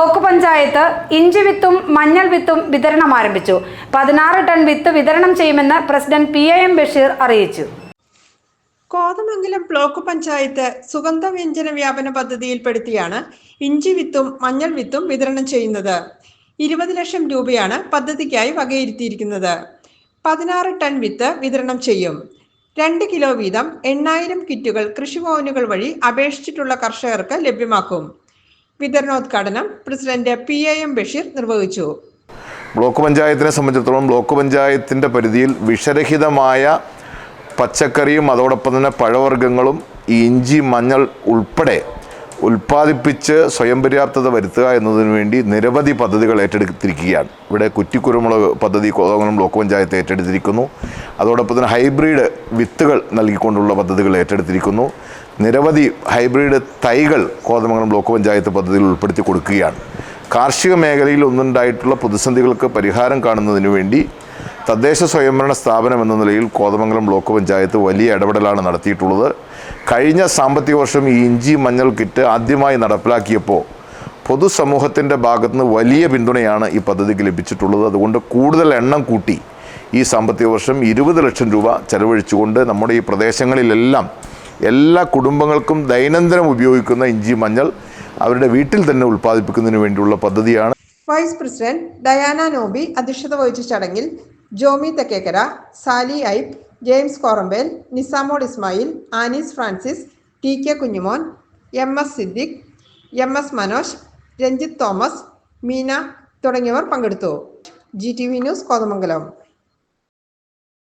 Block panchayat ഇഞ്ചി വിത്തും മഞ്ഞൾ വിത്തും വിതരണം ആരംഭിച്ചു. പതിനാറ് ടൺ വിത്ത് വിതരണം ചെയ്യുമെന്ന് പ്രസിഡന്റ് പി എ ബഷീർ അറിയിച്ചു. കോതമംഗലം ബ്ലോക്ക് പഞ്ചായത്ത് സുഗന്ധ വ്യഞ്ജന വ്യാപന പദ്ധതിയിൽപ്പെടുത്തിയാണ് ഇഞ്ചി വിത്തും മഞ്ഞൾ വിത്തും വിതരണം ചെയ്യുന്നത്. ഇരുപത് ലക്ഷം രൂപയാണ് പദ്ധതിക്കായി വകയിരുത്തിയിരിക്കുന്നത്. പതിനാറ് ടൺ വിത്ത് വിതരണം ചെയ്യും. രണ്ട് കിലോ വീതം എണ്ണായിരം കിറ്റുകൾ കൃഷിഭവനുകൾ വഴി അപേക്ഷിച്ചിട്ടുള്ള കർഷകർക്ക് ലഭ്യമാക്കും. വിതരണോദ്ഘാടനം പ്രസിഡന്റ് പി എ ബഷീർ നിർവഹിച്ചു. ബ്ലോക്ക് പഞ്ചായത്തിനെ സംബന്ധിച്ചിടത്തോളം ബ്ലോക്ക് പഞ്ചായത്തിന്റെ പരിധിയിൽ വിഷരഹിതമായ പച്ചക്കറിയും അതോടൊപ്പം തന്നെ പഴവർഗങ്ങളും ഇഞ്ചി മഞ്ഞൾ ഉൾപ്പെടെ ഉൽപ്പാദിപ്പിച്ച് സ്വയം പര്യാപ്തത വരുത്തുക എന്നതിന് വേണ്ടി നിരവധി പദ്ധതികൾ ഏറ്റെടുത്തിരിക്കുകയാണ്. ഇവിടെ കുറ്റിക്കുരുമുളക് പദ്ധതി കോതമംഗലം ബ്ലോക്ക് പഞ്ചായത്ത് ഏറ്റെടുത്തിരിക്കുന്നു. അതോടൊപ്പം തന്നെ ഹൈബ്രിഡ് വിത്തുകൾ നൽകിക്കൊണ്ടുള്ള പദ്ധതികൾ ഏറ്റെടുത്തിരിക്കുന്നു. നിരവധി ഹൈബ്രിഡ് തൈകൾ കോതമംഗലം ബ്ലോക്ക് പഞ്ചായത്ത് പദ്ധതിയിൽ ഉൾപ്പെടുത്തി കൊടുക്കുകയാണ്. കാർഷിക മേഖലയിൽ ഒന്നുണ്ടായിട്ടുള്ള പ്രതിസന്ധികൾക്ക് പരിഹാരം കാണുന്നതിന് വേണ്ടി തദ്ദേശ സ്വയംഭരണ സ്ഥാപനം എന്ന നിലയിൽ കോതമംഗലം ബ്ലോക്ക് പഞ്ചായത്ത് വലിയ ഇടപെടലാണ് നടത്തിയിട്ടുള്ളത്. കഴിഞ്ഞ സാമ്പത്തിക വർഷം ഈ ഇഞ്ചി മഞ്ഞൾ കിറ്റ് ആദ്യമായി നടപ്പിലാക്കിയപ്പോൾ പൊതുസമൂഹത്തിന്റെ ഭാഗത്തുനിന്ന് വലിയ പിന്തുണയാണ് ഈ പദ്ധതിക്ക് ലഭിച്ചിട്ടുള്ളത്. അതുകൊണ്ട് കൂടുതൽ എണ്ണം കൂട്ടി ഈ സാമ്പത്തിക വർഷം ഇരുപത് ലക്ഷം രൂപ ചെലവഴിച്ചുകൊണ്ട് നമ്മുടെ ഈ പ്രദേശങ്ങളിലെല്ലാം എല്ലാ കുടുംബങ്ങൾക്കും ദൈനംദിനം ഉപയോഗിക്കുന്ന ഇഞ്ചി മഞ്ഞൾ അവരുടെ വീട്ടിൽ തന്നെ ഉൽപ്പാദിപ്പിക്കുന്നതിന് വേണ്ടിയുള്ള പദ്ധതിയാണ്. വൈസ് പ്രസിഡന്റ് ഡയാന നോബി അധ്യക്ഷത വഹിച്ച ചടങ്ങിൽ Jomy Thekkekara Sally ഐബ് James Korambel Nisamol Ismail Anees Francis T K Kunjumon M S Siddique M S Manoj Ranjith Thomas Meena തുടങ്ങിയവർ പങ്കെടുത്തു. G T V news Kothamangalam.